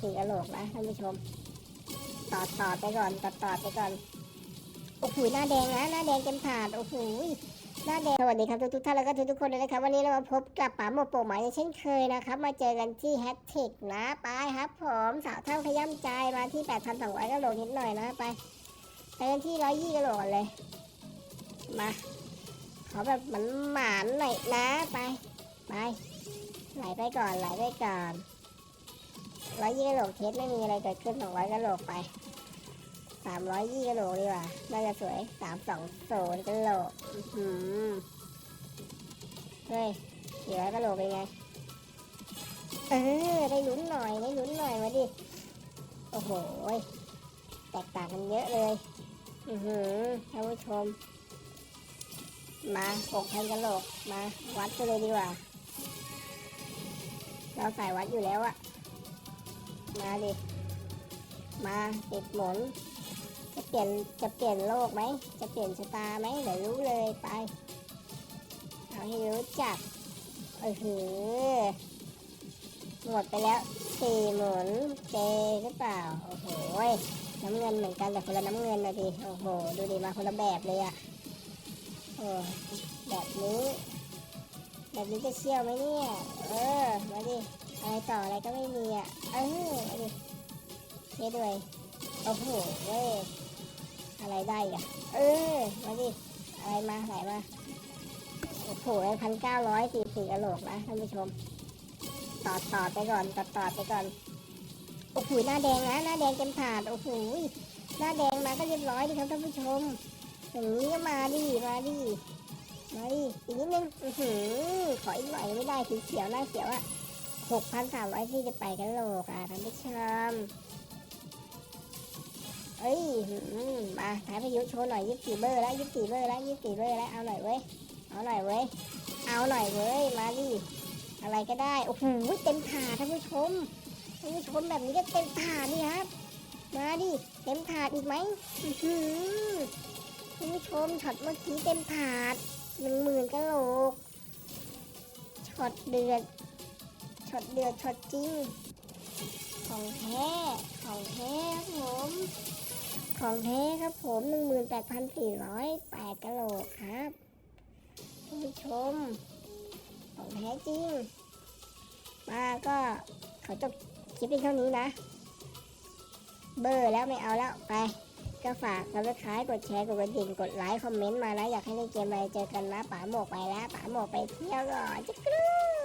สี่กะโหลกนะท่านผู้ชมต่อต่อไปก่อนต่อต่อไปก่อนโอ้โหหน้าแดงนะหน้าแดงเต็มถาดโอ้โหหน้าแดงสวัสดีครับทุกทุกๆท่านแล้วก็ทุกทุกๆคนเลยนะครับ วันนี้เรามาพบกับป๋าโมโปะหมายเช่นเคยนะครับ มาเจอกันที่แฮชแท็กนะไปครับ ผมสาวเท่าขย้ำใจมาที่8,200กะโหลกนิดหน่อยนะไปไปกันที่ร้อยยี่กะโหลก่อนเลย มาขอแบบหมันหมานหน่อยนะไปไปไหลไปก่อนไหลไปก่อน ร้อยยี่กะโหลกเทสไม่มีอะไรเกิดขึ้นสองร้อยกะโหลกไปสามร้อยยี่กะโหลกดีกว่าน่าจะสวยสามสองศูนย์กะโหลกอื้อหือเฮ้ยสี่ร้อยกะโหลกเป็นไงเออได้ลุ้นหน่อยได้ลุ้นหน่อยมาดิโอ้โหแตกต่างกันเยอะเลย อือหือท่านผู้ชม มาหกพันกะโหลกมาวัดกันเลยดีกว่า เราใส่วัดอยู่แล้วอะ มาดิ มาติดหมุน จะเปลี่ยนจะเปลี่ยนโลกไหม จะเปลี่ยนชะตาไหมเดี๋ยวรู้เลยไป เอาให้รู้จักเออหือหมดไปแล้วสี่หมุนเจหรือเปล่า โอ้โหน้ำเงินเหมือนกันแต่คนละน้ำเงินนะดิโอ้โห ดูดิมาคนละแบบเลยอะโอ้แบบนี้ แบบนี้จะเชี่ยวไหมเนี่ย เออ มาดิ อะไรต่ออะไรก็ไม่มีอะ เออเอาดิเทด้วย โอ้โหเว้ยอะไรได้อะ เออ มาดิ อะไรมาไหนมา โอ้โหพันเก้าร้อยสี่สี่กะโหลกนะท่านผู้ชมต่อต่อไปก่อนต่อต่อไปก่อน โอ้โหหน้าแดงนะ หน้าแดงเต็มถาด โอ้โห หน้าแดงมาก็เรียบร้อยดีครับท่านผู้ชมอย่างนี้ก็มาดิ มาดิมาดิอีกนิดนึง อือหือขออีกหน่อยไม่ได้สีเขียวหน้าเขียวอะ หกพันสามร้อยที่จะไปกันโลกอะท่านผู้ชม เอ้ยมาถ่ายพายุโชว์หน่อยยิบสี่เบอร์แล้วยิบสี่เบอร์แล้วยิบสี่เบอร์แล้วเอาหน่อยเว้ย เอาหน่อยเว้ย เอาหน่อยเว้ย มาดิ อะไรก็ได้ โอ้โห เต็มถาดท่านผู้ชม ท่านผู้ชมแบบนี้ก็เต็มถาดนี่ครับ มาดิ เต็มถาดอีกไหมท่านผู้ชมช็อตเมื่อกี้เต็มถาดหนึ่งหมื่นกะโหลกช็อตเดือด ช็อตเดือดช็อตจริง ของแท้ของแท้ครับผม ของแท้ครับผมหนึ่งหมื่นแปดพันสี่ร้อยแปดกะโหลกครับท่านผู้ชม ของแท้จริง มาก็ขอจบคลิปเพียงเท่านี้นะ เบอร์แล้วไม่เอาแล้วไปก็ฝากกดไลค์กดแชร์ กดกระดิ่ง กดไลค์ คอมเมนต์มานะ อยากให้เล่นเกมอะไรเจอกันนะป๋าหมกไปแล้วป๋าหมกไปเที่ยวก่อนจิ๊กกรู